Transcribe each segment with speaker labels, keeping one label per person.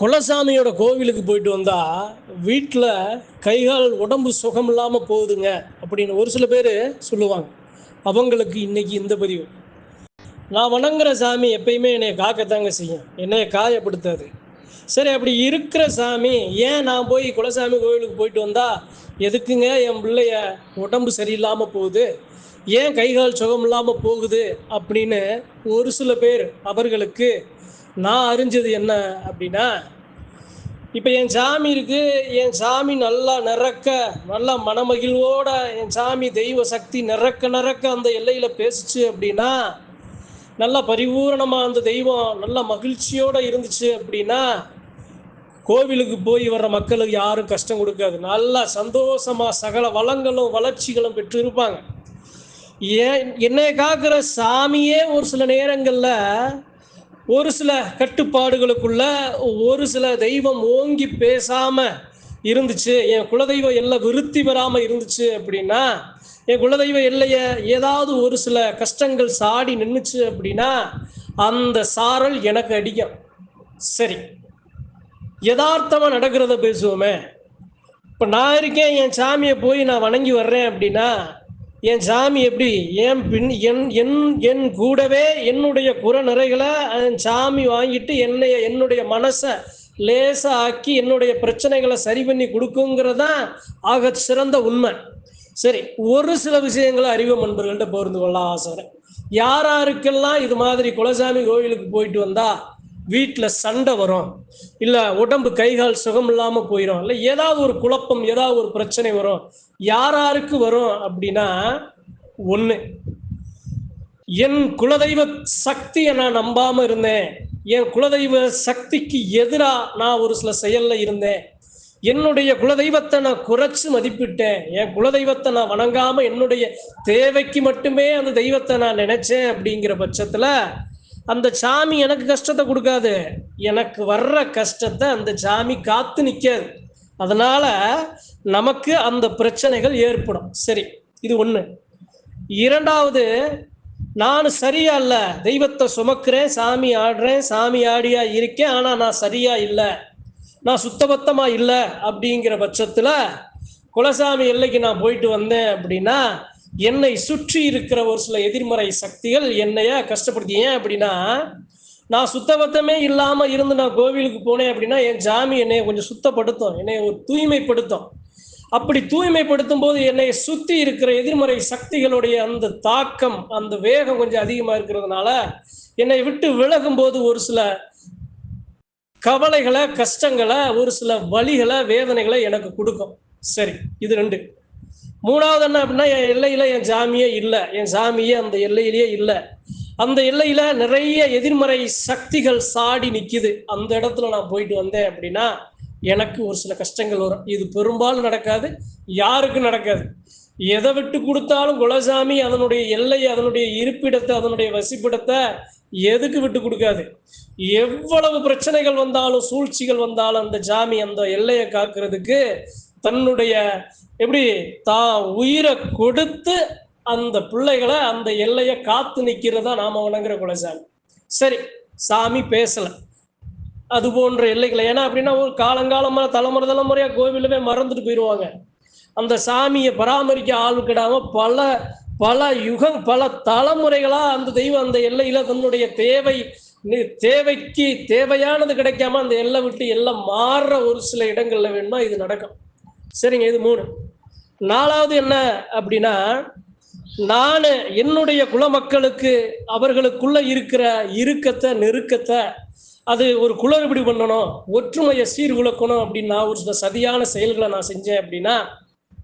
Speaker 1: குலசாமியோட கோவிலுக்கு போயிட்டு வந்தா வீட்டில் கைகால் உடம்பு சுகம் இல்லாமல் போகுதுங்க அப்படின்னு ஒரு சில பேர் சொல்லுவாங்க. அவங்களுக்கு இன்னைக்கு இந்த பதிவு. நான் வணங்குற சாமி எப்பயுமே என்னை காக்கத்தாங்க செய்யும். என்னைய காயப்படுத்தாது. சரி அப்படி இருக்கிற சாமி ஏன் நான் போய் குலசாமி கோவிலுக்கு போயிட்டு வந்தா? எதுக்குங்க என் பிள்ளைய உடம்பு சரியில்லாமல் போகுது? ஏன் கைகால் சுகம் இல்லாமல் போகுது? அப்படின்னு ஒரு சில பேர் அவர்களுக்கு நான் அறிஞ்சது என்ன அப்படின்னா இப்போ என் சாமி இருக்கு என் சாமி நல்லா நிறக்க நல்லா மனமகிழ்வோட என் சாமி தெய்வ சக்தி நிறக்க நிறக்க அந்த எல்லையில் பேசுச்சு அப்படின்னா நல்லா பரிபூரணமாக அந்த தெய்வம் நல்லா மகிழ்ச்சியோடு இருந்துச்சு அப்படின்னா கோவிலுக்கு போய் வர்ற மக்களுக்கு யாரும் கஷ்டம் கொடுக்காது. நல்லா சந்தோஷமாக சகல வளங்களும் வளர்ச்சிகளும் பெற்று இருப்பாங்க. ஏன் என்னை காக்கிற சாமியே ஒரு சில நேரங்களில் ஒரு சில கட்டுப்பாடுகளுக்குள்ள ஒரு சில தெய்வம் ஓங்கி பேசாம இருந்துச்சு. என் குலதெய்வம் எல்லாம் விருத்தி பெறாம இருந்துச்சு அப்படின்னா என் குலதெய்வ எல்லைய ஏதாவது ஒரு சில கஷ்டங்கள் சாடி நின்றுச்சு அப்படின்னா அந்த சாரல் எனக்கு அடிக்கும். சரி. யதார்த்தமாக நடக்கிறத பேசுவோமே. இப்போ நான் இருக்கேன் என் சாமியை போய் நான் வணங்கி வர்றேன் அப்படின்னா என் சாமி எப்படி? என் பின் என் என் என் கூடவே என்னுடைய குறநிறைகளை என் சாமி வாங்கிட்டு என்னைய என்னுடைய மனசை லேசாக ஆக்கி என்னுடைய பிரச்சனைகளை சரி பண்ணி கொடுக்குங்கிறதான் ஆக சிறந்த உண்மை. சரி ஒரு சில விஷயங்களை அறிவு நண்பர்கள்ட்ட பகிர்ந்து கொள்ள ஆசைறேன் யார் யாருக்கெல்லாம் இது மாதிரி குலசாமி கோயிலுக்கு போயிட்டு வந்தா வீட்டில் சண்டை வரும். இல்லை உடம்பு கைகால் சுகம் இல்லாமல் போயிடும் இல்லை ஏதாவது ஒரு குழப்பம் ஏதாவது ஒரு பிரச்சனை வரும். யார் யாருக்கு வரும் அப்படின்னா ஒன்று என் குலதெய்வ சக்தியை நான் நம்பாமல் இருந்தேன். என் குலதெய்வ சக்திக்கு எதிராக நான் ஒரு சில செயலில் இருந்தேன். என்னுடைய குலதெய்வத்தை நான் குறைச்சு மதிப்பிட்டேன். என் குலதெய்வத்தை நான் வணங்காம என்னுடைய தேவைக்கு மட்டுமே அந்த தெய்வத்தை நான் நினைச்சேன் அப்படிங்கிற பட்சத்துல அந்த சாமி எனக்கு கஷ்டத்தை கொடுக்காது. எனக்கு வர்ற கஷ்டத்தை அந்த சாமி காத்து நிற்காது அதனால நமக்கு அந்த பிரச்சனைகள் ஏற்படும். சரி இது ஒன்று இரண்டாவது நான் சரியா இல்ல. தெய்வத்தை சுமக்கிறேன் சாமி ஆடுறேன் சாமி ஆடியா இருக்கேன் ஆனா நான் சரியா இல்லை. நான் சுத்தபத்தமா இல்லை அப்படிங்கிற பட்சத்துல குலசாமி எல்லைக்கு நான் போயிட்டு வந்தேன் அப்படின்னா என்னை சுற்றி இருக்கிற ஒரு சில எதிர்மறை சக்திகள் என்னைய கஷ்டப்படுத்தி. ஏன் அப்படின்னா நான் சுத்தபத்தமே இல்லாமல் இருந்து நான் கோவிலுக்கு போனேன் அப்படின்னா என் ஜாமி என்னை கொஞ்சம் சுத்தப்படுத்தும் என்னை ஒரு தூய்மைப்படுத்தும். அப்படி தூய்மைப்படுத்தும் போது என்னை சுற்றி இருக்கிற எதிர்மறை சக்திகளுடைய அந்த தாக்கம் அந்த வேகம் கொஞ்சம் அதிகமாக இருக்கிறதுனால என்னை விட்டு விலகும் போது ஒரு சில கவலைகளை கஷ்டங்களை ஒரு சில வழிகளை வேதனைகளை எனக்கு கொடுக்கும். சரி இது ரெண்டு. மூணாவது என்ன அப்படின்னா என் எல்லையில் என் சாமியே இல்லை. என் சாமியே அந்த எல்லையிலேயே இல்லை. அந்த எல்லையில் நிறைய எதிர்மறை சக்திகள் சாடி நிற்கிது அந்த இடத்துல நான் போயிட்டு வந்தேன் அப்படின்னா எனக்கு ஒரு சில கஷ்டங்கள் வரும். இது பெரும்பாலும் நடக்காது யாருக்கும் நடக்காது. எதை விட்டு கொடுத்தாலும் குலசாமி அதனுடைய எல்லை அதனுடைய இருப்பிடத்தை அதனுடைய வசிப்பிடத்தை எதுக்கு விட்டு கொடுக்காது? எவ்வளவு பிரச்சனைகள் வந்தாலும் சூழ்ச்சிகள் வந்தாலும் அந்த ஜாமி அந்த எல்லையை காக்கிறதுக்கு தன்னுடைய எப்படி? தான் உயிரை கொடுத்து அந்த பிள்ளைகளை அந்த எல்லையை காத்து நிற்கிறதா நாம வணங்குற குலசாமி. சரி சாமி பேசல. அது போன்ற எல்லைகளை. ஏன்னா அப்படின்னா ஒரு காலங்காலமாக தலைமுறை தலைமுறையாக கோவிலவே மறந்துட்டு போயிடுவாங்க அந்த சாமியை பராமரிக்க ஆள் கிடாம பல பல யுகம் பல தலைமுறைகளாக அந்த தெய்வம் அந்த எல்லையில் தன்னுடைய தேவை தேவைக்கு தேவையானது கிடைக்காம அந்த எல்லை விட்டு எல்லாம் மாறுற ஒரு சில இடங்களில் வேணுமா இது நடக்கும். சரிங்க இது மூணு. நாலாவது என்ன அப்படின்னா நான் என்னுடைய குலமக்களுக்கு அவர்களுக்குள்ள இருக்கிற இறுக்கத்தை நெருக்கத்தை அது ஒரு குளறுபடி பண்ணணும் ஒற்றுமையை சீர்குலைக்கணும் அப்படின்னு நான் ஒரு சில சதியான செயல்களை நான் செஞ்சேன் அப்படின்னா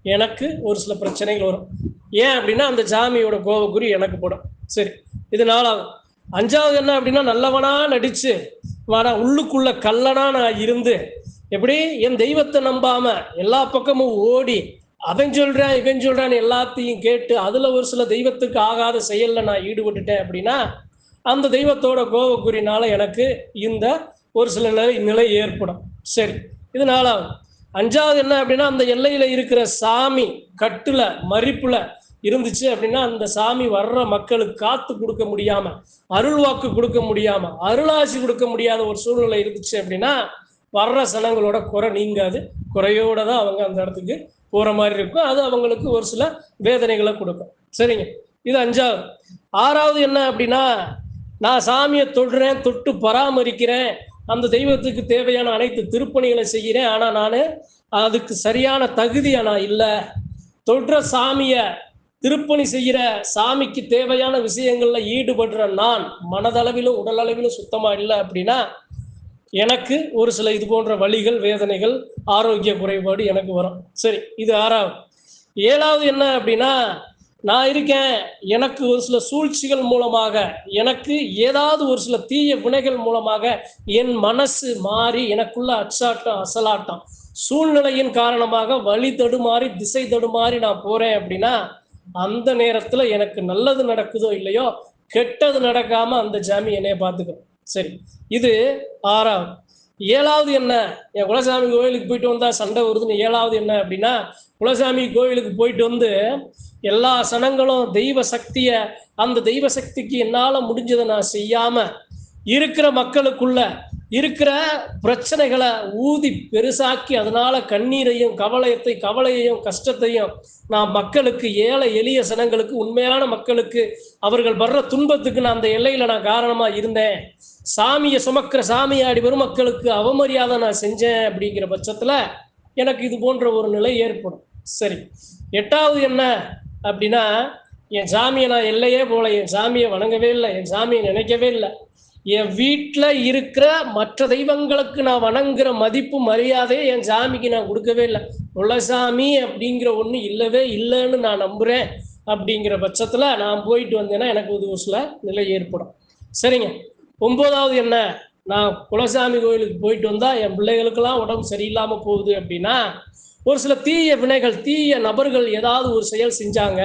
Speaker 1: எனக்கு ஒரு சில பிரச்சனைகள் வரும். ஏன் அப்படின்னா அந்த ஜாமியோட கோபக்குறி எனக்கு போடும். சரி இது நாலாவது. அஞ்சாவது என்ன அப்படின்னா நல்லவனா நடிச்சு வாடா உள்ளுக்குள்ள கல்லனா நான் இருந்து எப்படி? என் தெய்வத்தை நம்பாம எல்லா பக்கமும் ஓடி அவன் சொல்றான் இவன் சொல்றான் எல்லாத்தையும் கேட்டு அதுல ஒரு சில தெய்வத்துக்கு ஆகாத செயல்ல நான் ஈடுபட்டுட்டேன் அப்படின்னா அந்த தெய்வத்தோட கோபக்குறினால எனக்கு இந்த ஒரு சில நிலை நிலை ஏற்படும். சரி இது நாலாவது. அஞ்சாவது என்ன அப்படின்னா அந்த எல்லையில இருக்கிற சாமி கட்டுல மறிப்புல இருந்துச்சு அப்படின்னா அந்த சாமி வர்ற மக்களுக்கு காத்து கொடுக்க முடியாம அருள் வாக்கு கொடுக்க முடியாம அருளாசி கொடுக்க முடியாத ஒரு சூழ்நிலை இருந்துச்சு அப்படின்னா வர்ற சனங்களோட குறை நீங்காது. குறையோட தான் அவங்க அந்த இடத்துக்கு போகிற மாதிரி இருக்கும். அது அவங்களுக்கு ஒரு சில வேதனைகளை கொடுக்கும். சரிங்க? இது அஞ்சாவது. ஆறாவது என்ன அப்படின்னா நான் சாமியை தொடுறேன் தொட்டு பராமரிக்கிறேன் அந்த தெய்வத்துக்கு தேவையான அனைத்து திருப்பணிகளை செய்கிறேன். ஆனால் நான் அதுக்கு சரியான தகுதியா நான் இல்லை. தொடுற சாமியை திருப்பணி செய்கிற சாமிக்கு தேவையான விஷயங்கள்ல ஈடுபடுற நான் மனதளவிலும் உடலளவிலும் சுத்தமாக இல்லை அப்படின்னா எனக்கு ஒரு சில இது போன்ற வழிகள் வேதனைகள் ஆரோக்கிய குறைபாடு எனக்கு வரும். சரி இது ஆறாவது. ஏழாவது என்ன அப்படின்னா நான் இருக்கேன் எனக்கு ஒரு சில சூழ்ச்சிகள் மூலமாக எனக்கு ஏதாவது ஒரு சில தீய வினைகள் மூலமாக என் மனசு மாறி எனக்குள்ள அச்சாட்டம் அசலாட்டம் சூழ்நிலையின் காரணமாக வழி தடுமாறி திசை தடுமாறி நான் போறேன் அப்படின்னா அந்த நேரத்துல எனக்கு நல்லது நடக்குதோ இல்லையோ கெட்டது நடக்காம அந்த ஜாமி என்னைய பார்த்துக்கணும் சரி இது ஆறாவது. ஏழாவது என்ன? என் குலசாமி கோயிலுக்கு போயிட்டு வந்தா சண்டை வருதுன்னு ஏழாவது என்ன அப்படின்னா குலசாமி கோயிலுக்கு போயிட்டு வந்து எல்லா சனங்களும் தெய்வ சக்திய அந்த தெய்வ சக்திக்கு என்னால முடிஞ்சதை நான் செய்யாம இருக்கிற மக்களுக்குள்ள இருக்கிற பிரச்சனைகளை ஊதி பெருசாக்கி அதனால கண்ணீரையும் கவலையத்தை கவலையையும் கஷ்டத்தையும் நான் மக்களுக்கு ஏழை எளிய சனங்களுக்கு உண்மையான மக்களுக்கு அவர்கள் வர்ற துன்பத்துக்கு நான் அந்த எல்லையில நான் காரணமா இருந்தேன். சாமியை சுமக்கிற சாமியாடி வரும் மக்களுக்கு அவமரியாதை நான் செஞ்சேன் அப்படிங்கிற பட்சத்துல எனக்கு இது போன்ற ஒரு நிலை ஏற்படும். சரி எட்டாவது என்ன அப்படின்னா என் சாமியை நான் எல்லையே போல என் சாமியை வணங்கவே இல்லை என் சாமியை நினைக்கவே இல்லை. என் வீட்டில் இருக்கிற மற்ற தெய்வங்களுக்கு நான் வணங்குற மதிப்பு மரியாதையை என் சாமிக்கு நான் கொடுக்கவே இல்லை. குலசாமி அப்படிங்கிற ஒன்று இல்லவே இல்லைன்னு நான் நம்புகிறேன் அப்படிங்கிற பட்சத்தில் நான் போயிட்டு வந்தேன்னா எனக்கு ஒரு சில நிலை ஏற்படும். சரிங்க. ஒம்போதாவது என்ன? நான் குலசாமி கோயிலுக்கு போயிட்டு வந்தால் என் பிள்ளைகளுக்கெல்லாம் உடம்பு சரியில்லாமல் போகுது அப்படின்னா ஒரு சில தீய வினைகள் தீய நபர்கள் ஏதாவது ஒரு செயல் செஞ்சாங்க.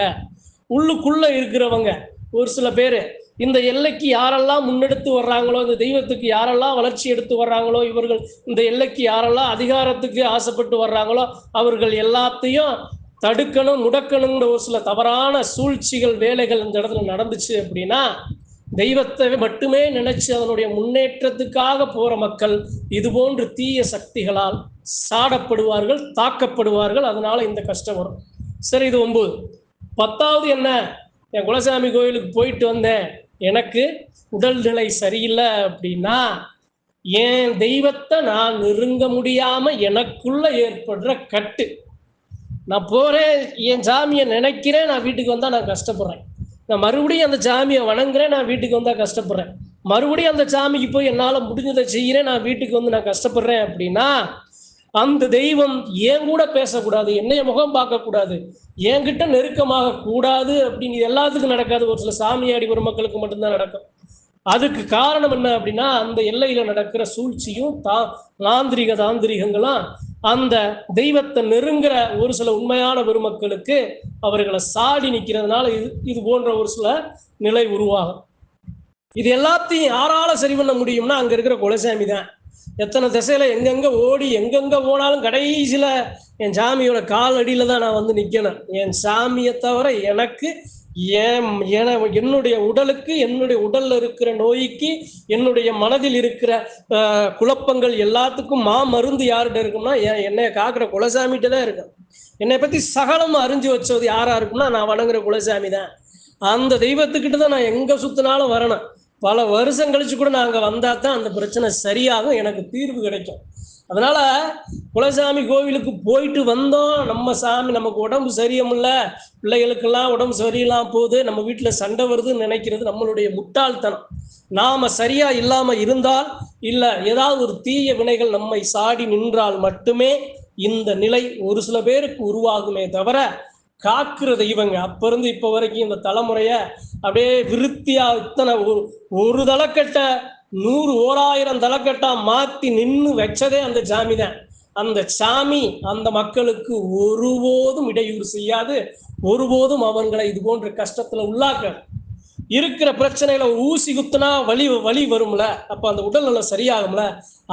Speaker 1: உள்ளுக்குள்ளே இருக்கிறவங்க ஒரு சில பேர் இந்த எல்லைக்கு யாரெல்லாம் முன்னெடுத்து வர்றாங்களோ இந்த தெய்வத்துக்கு யாரெல்லாம் வளர்ச்சி எடுத்து வர்றாங்களோ இவர்கள் இந்த எல்லைக்கு யாரெல்லாம் அதிகாரத்துக்கு ஆசைப்பட்டு வர்றாங்களோ அவர்கள் எல்லாத்தையும் தடுக்கணும் முடக்கணுங்கிற ஒரு சில தவறான சூழ்ச்சிகள் வேலைகள் இந்த இடத்துல நடந்துச்சு அப்படின்னா தெய்வத்தை மட்டுமே நினைச்சு அதனுடைய முன்னேற்றத்துக்காக போற மக்கள் இது போன்று தீய சக்திகளால் சாடப்படுவார்கள் தாக்கப்படுவார்கள். அதனால இந்த கஷ்டம் வரும். சரி இது ஒன்பது பத்தாவது என்ன? என் குலசாமி கோயிலுக்கு போயிட்டு வந்தேன். எனக்கு உடல்நிலை சரியில்லை அப்படின்னா என் தெய்வத்தை நான் நெருங்க முடியாம எனக்குள்ள ஏற்படுற கட்டு. நான் போறேன் என் சாமியை நினைக்கிறேன் நான் வீட்டுக்கு வந்தால் நான் கஷ்டப்படுறேன். நான் மறுபடியும் அந்த சாமியை வணங்குறேன் நான் வீட்டுக்கு வந்தால் கஷ்டப்படுறேன். மறுபடியும் அந்த சாமிக்கு போய் என்னால் முடிஞ்சதை செய்கிறேன் நான் வீட்டுக்கு வந்து நான் கஷ்டப்படுறேன் அப்படின்னா அந்த தெய்வம் ஏன் கூட பேசக்கூடாது என்னைய முகம் பார்க்கக்கூடாது என்கிட்ட நெருக்கமாக கூடாது அப்படின்னு எல்லாத்துக்கும் நடக்காது. ஒரு சில சாமியாடி ஒரு மக்களுக்கு மட்டும்தான் நடக்கும். அதுக்கு காரணம் என்ன அப்படின்னா அந்த எல்லையில நடக்கிற சூழ்ச்சியும் தா தாந்திரிக தாந்திரிகங்களும் அந்த தெய்வத்தை நெருங்குற ஒரு சில உண்மையான பெருமக்களுக்கு அவர்களை சாடி நிற்கிறதுனால இது இது போன்ற ஒரு சில நிலை உருவாகும். இது எல்லாத்தையும் யாரால சரி பண்ண முடியும்னா அங்க இருக்கிற குலசாமி தான். எத்தனை திசையில எங்கெங்க ஓடி எங்கெங்க போனாலும் கடைசியில என் சாமியோட கால் அடியில தான் நான் வந்து நிக்கணும். என் சாமியை தவிர எனக்கு என் என- என்னுடைய உடலுக்கு என்னுடைய உடல்ல இருக்கிற நோய்க்கு என்னுடைய மனதில் இருக்கிற குழப்பங்கள் எல்லாத்துக்கும் மா மருந்து யார்கிட்ட இருக்கும்னா ஏன் என்னைய காக்குற குலசாமிகிட்ட தான் இருக்கும். என்னை பத்தி சகலம் அறிஞ்சு வச்சது யாரா இருக்கும்னா நான் வணங்குற குலசாமி தான். அந்த தெய்வத்துக்கிட்ட தான் நான் எங்க சுத்தினாலும் வரணும். பல வருஷம் கழிச்சு கூட நாங்கள் வந்தால் தான் அந்த பிரச்சனை சரியாகும் எனக்கு தீர்வு கிடைக்கும். அதனால குலசாமி கோவிலுக்கு போயிட்டு வந்தோம். நம்ம சாமி நமக்கு உடம்பு சரியமில்ல பிள்ளைகளுக்கெல்லாம் உடம்பு சரியில்லாம போகுது. நம்ம வீட்டில் சண்டை வருதுன்னு நினைக்கிறது நம்மளுடைய முட்டாள்தனம். நாம சரியா இல்லாம இருந்தால் இல்ல ஏதாவது ஒரு தீய வினைகள் நம்மை சாடி நின்றால் மட்டுமே இந்த நிலை ஒரு சில பேருக்கு உருவாகுமே தவிர காக்குற தெய்வங்க. அப்ப இருந்து இப்ப வரைக்கும் இந்த தலைமுறைய அப்படியே விருத்தியா இத்தனை ஒரு ஒரு தலைக்கட்ட நூறு ஓராயிரம் தலைக்கட்டா மாத்தி நின்று வச்சதே அந்த சாமி தான். அந்த சாமி அந்த மக்களுக்கு ஒருபோதும் இடையூறு செய்யாது. ஒருபோதும் அவங்களை இது போன்ற கஷ்டத்துல உள்ளாக்க இருக்கிற பிரச்சனையில ஊசி குத்துனா வலி வலி வரும்ல? அப்ப அந்த உடல்நலம் சரியாகும்ல?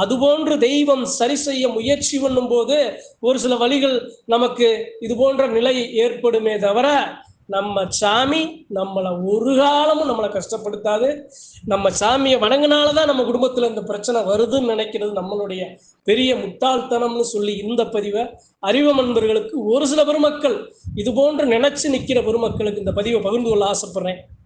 Speaker 1: அதுபோன்று தெய்வம் சரி செய்ய முயற்சி பண்ணும்போது ஒரு சில வழிகள் நமக்கு இது போன்ற நிலை ஏற்படுமே தவிர நம்ம சாமி நம்மளை ஒரு காலமும் நம்மளை கஷ்டப்படுத்தாது. நம்ம சாமியை வணங்கினால தான் நம்ம குடும்பத்தில் இந்த பிரச்சனை வருதுன்னு நினைக்கிறது நம்மளுடைய பெரிய முட்டாள்தனம்னு சொல்லி இந்த பதிவை அறிவு நண்பர்களுக்கு ஒரு சில பெருமக்கள் இது போன்று நினைச்சு நிற்கிற பெருமக்களுக்கு இந்த பதிவை பகிர்ந்து கொள்ள ஆசைப்படுறேன்.